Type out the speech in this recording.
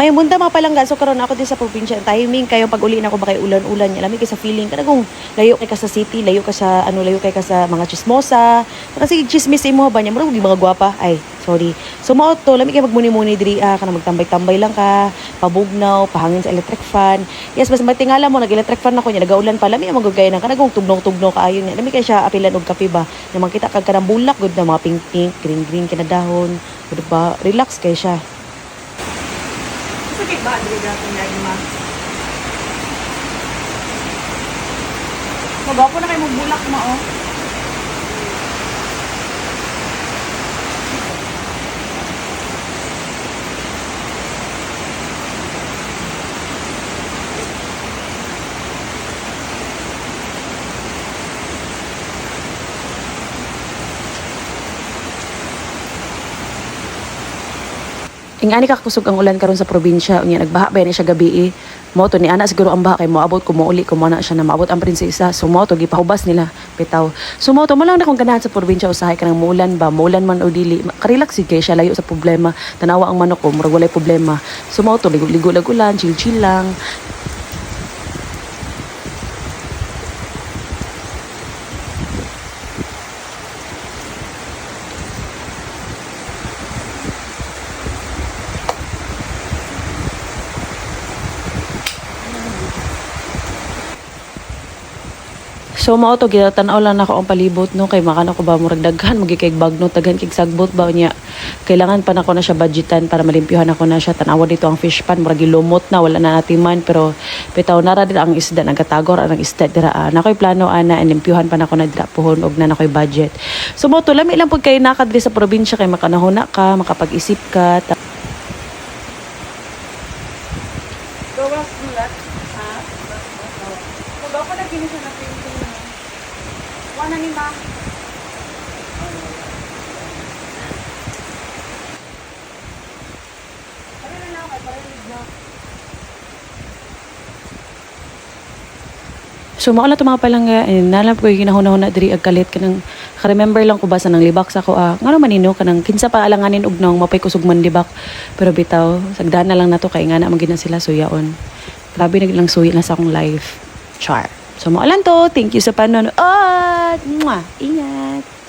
May munta mga palangga so karon ako din sa probinsya. Timing kayo pag uli na ako ba ulan-ulan niya. Lami kay sa feeling. Kada kung layo kay ka sa city layo ka sa ano layo kay ka sa mga chismosa. Kasi chismis imo ba niya. Murag mga gwapa. Ay sorry. So mao to. Lami kay magmuni-muni diri. Ah kana magtambay-tambay lang ka. Pabugnaw pahangin sa electric fan. Yes mas matingala mo. Nag electric fan ako niya. Nagaulan pa. Lami magugay na. Kana kung tugnaw-tugnaw kaayo niya. Lami kay siya apilan og kape ba? Na makita kag kanang bulak gud na mga pink pink green green kinadahon. Gud ba? Relax kay siya Sakit ba? Dili na kung ma. Magawa po na kayo magbulak mo, oh. Ingani ka kusog ang ulan karon sa probinsya unya nagbaha ba ni siya gabi eh. Mo to ni ana siguro ang baha kay moabot ko mouli ko na siya na maabot ang prinsesa. So mo to gipahubas nila bitaw. So mo to lang na kung ganahan sa probinsya usahay ka ng mulan ba, mulan man o dili. Ka-relax si kay siya layo sa problema. Tanawa ang manok ko, murag walay problema. So mo to ligo-ligo ulan, chill-chill lang. So mao to ginatanaw lang nako ang palibot no kay makana ko ba murag daghan magi kay bagno taghan kay sagbot ba niya. Kailangan pa nako na siya budgetan para malimpyuhan ako na siya tanawa dito ang fish pan murag gilumot na wala na natiman pero bitaw nara dira ang isda nagatagor ang isda dira ah. nakoy plano ana limpyuhan pa nako na dira puhon og na nakoy budget. So mo to lami lang pud kay nakadri sa probinsya kay makanahuna ka makapag-isip ka Gawas mulat. Ha? Magawa po na kini siya na mo. Wala ni ma. Ano na lang, na. So mao to mga palangga eh, nalam ko yung kinahuna-huna diri ag kalit kanang ka-remember lang ko ba sa nang libak sa ko ah ngano manino kanang kinsa pa alanganin og nang mapay kusog man libak pero bitaw sagdana lang nato kay nga na man na sila suyaon grabe na lang suyi na sa akong life char so mao lang to. Thank you sa panonood. Mwah! ingat